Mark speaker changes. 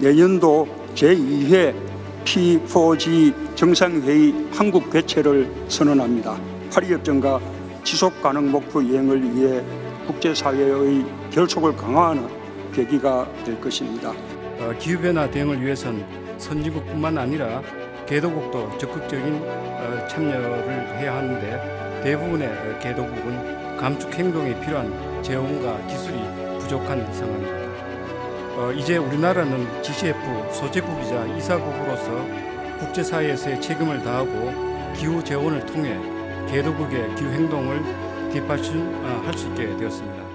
Speaker 1: 내년도 제2회 P4G 정상회의 한국 개최를 선언합니다. 파리협정과 지속 가능 목표 이행을 위해 국제사회의 결속을 강화하는 계기가 될 것입니다.
Speaker 2: 어, 기후변화 대응을 위해선 선진국뿐만 아니라 개도국도 적극적인 어, 참여를 해야 하는데 대부분의 어, 개도국은 감축 행동에 필요한 재원과 기술이 부족한 상황입니다. 어, 이제 우리나라는 GCF 소재국이자 이사국으로서 국제사회에서의 책임을 다하고 기후 재원을 통해 개도국의 기후 행동을 뒷받침할 수 있게 되었습니다.